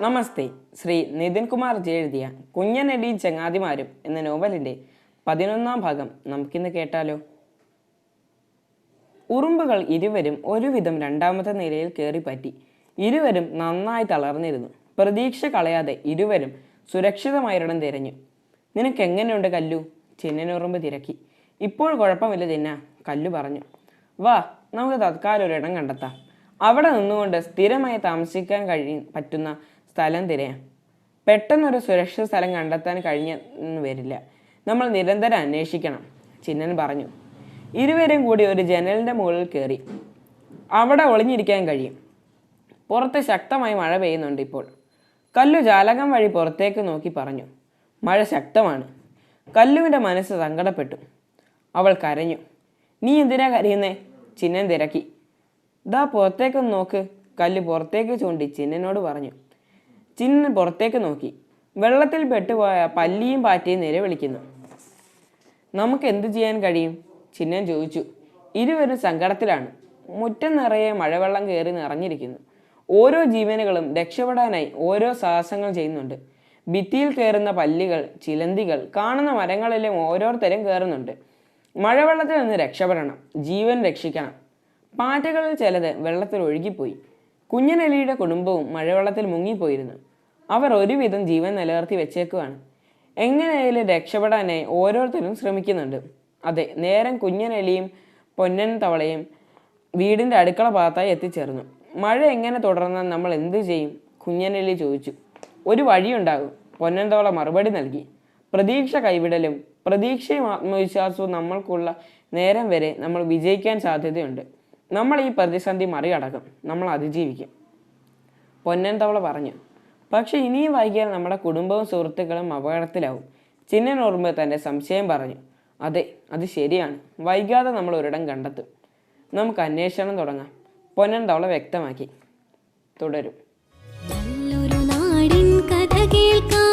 നമസ്തേ. ശ്രീ നിതിൻ കുമാർ ജി എഴുതിയ കുഞ്ഞനടിയും ചങ്ങാതിമാരും എന്ന നോവലിന്റെ പതിനൊന്നാം ഭാഗം നമുക്കിന്ന് കേട്ടാലോ? ഉറുമ്പുകൾ ഇരുവരും ഒരുവിധം രണ്ടാമത്തെ നിലയിൽ കയറി പറ്റി ഇരുവരും നന്നായി തളർന്നിരുന്നു. പ്രതീക്ഷ കളയാതെ ഇരുവരും സുരക്ഷിതമായൊരിടം തിരഞ്ഞു. നിനക്ക് എങ്ങനെയുണ്ട് കല്ലു? ചിന്നനുറുമ്പ് തിരക്കി. ഇപ്പോൾ കുഴപ്പമില്ല ചിന്ന കല്ലു പറഞ്ഞു. വാ നമുക്ക് തത്കാലം ഒരിടം കണ്ടെത്താം. അവിടെ നിന്നുകൊണ്ട് സ്ഥിരമായി താമസിക്കാൻ കഴിയും പറ്റുന്ന സ്ഥലം തിരയാം. പെട്ടെന്നൊരു സുരക്ഷിത സ്ഥലം കണ്ടെത്താൻ കഴിഞ്ഞെന്ന് വരില്ല. നമ്മൾ നിരന്തരം അന്വേഷിക്കണം ചിന്നൻ പറഞ്ഞു. ഇരുവരും കൂടി ഒരു ജനലിന്റെ മുകളിൽ കയറി അവിടെ ഒളിഞ്ഞിരിക്കാൻ കഴിയും. പുറത്ത് ശക്തമായി മഴ പെയ്യുന്നുണ്ട് ഇപ്പോൾ. കല്ലു ജാലകം വഴി പുറത്തേക്ക് നോക്കി പറഞ്ഞു. മഴ ശക്തമാണ്. കല്ലുവിന്റെ മനസ്സ് സങ്കടപ്പെട്ടു. അവൾ കരഞ്ഞു. നീ എന്തിനാ കരയുന്നേ? ചിന്നൻ തിരക്കി. ദാ പുറത്തേക്കൊന്ന് നോക്ക് കല്ല് പുറത്തേക്ക് ചൂണ്ടി ചിന്നനോട് പറഞ്ഞു. ചിന്നൻ പുറത്തേക്ക് നോക്കി. വെള്ളത്തിൽ പെട്ടുപോയ പല്ലിയും പാറ്റയും നേരെ വിളിക്കുന്നു. നമുക്ക് എന്തു ചെയ്യാൻ കഴിയും? ചിന്നൻ ചോദിച്ചു. ഇരുവരും സങ്കടത്തിലാണ്. മുറ്റം നിറയെ മഴവെള്ളം കയറി നിറഞ്ഞിരിക്കുന്നു. ഓരോ ജീവനുകളും രക്ഷപ്പെടാനായി ഓരോ സാഹസങ്ങൾ ചെയ്യുന്നുണ്ട്. ഭിത്തിയിൽ കയറുന്ന പല്ലികൾ ചിലന്തികൾ കാണുന്ന മരങ്ങളിലും ഓരോരുത്തരും കയറുന്നുണ്ട്. മഴവെള്ളത്തിൽ നിന്ന് രക്ഷപ്പെടണം. ജീവൻ രക്ഷിക്കണം. പാറ്റകളിൽ ചിലത് വെള്ളത്തിൽ ഒഴുകിപ്പോയി. കുഞ്ഞനലിയുടെ കുടുംബവും മഴവെള്ളത്തിൽ മുങ്ങിപ്പോയിരുന്നു. അവർ ഒരുവിധം ജീവൻ നിലനിർത്തി വെച്ചേക്കുവാണ്. എങ്ങനെയായാലും രക്ഷപ്പെടാനായി ഓരോരുത്തരും ശ്രമിക്കുന്നുണ്ട്. അതെ നേരം കുഞ്ഞനെലിയും പൊന്നൻ തവളയും വീടിന്റെ അടുക്കള ഭാഗത്തായി എത്തിച്ചേർന്നു. മഴ എങ്ങനെ തുടർന്നാൽ നമ്മൾ എന്തു ചെയ്യും? കുഞ്ഞനെലി ചോദിച്ചു. ഒരു വഴിയുണ്ടാകും. പൊന്നൻ തവള മറുപടി നൽകി. പ്രതീക്ഷ കൈവിടലും പ്രതീക്ഷയും ആത്മവിശ്വാസവും നമ്മൾക്കുള്ള നേരം വരെ നമ്മൾ വിജയിക്കാൻ സാധ്യതയുണ്ട്. നമ്മൾ ഈ പ്രതിസന്ധി മറികടക്കും. നമ്മൾ അതിജീവിക്കും. പൊന്നൻ തവള പറഞ്ഞു. പക്ഷെ ഇനിയും വൈകിയാൽ നമ്മുടെ കുടുംബവും സുഹൃത്തുക്കളും അപകടത്തിലാവും. ചിന്നൻ ഓർമ്മ തന്റെ സംശയം പറഞ്ഞു അതെ അത് ശരിയാണ്. വൈകാതെ നമ്മൾ ഒരിടം കണ്ടെത്തും. നമുക്ക് അന്വേഷണം തുടങ്ങാം. പൊന്നൻ തവള വ്യക്തമാക്കി. തുടരും. നല്ലൊരു നാടിൻ കഥ കേൾക്കാം.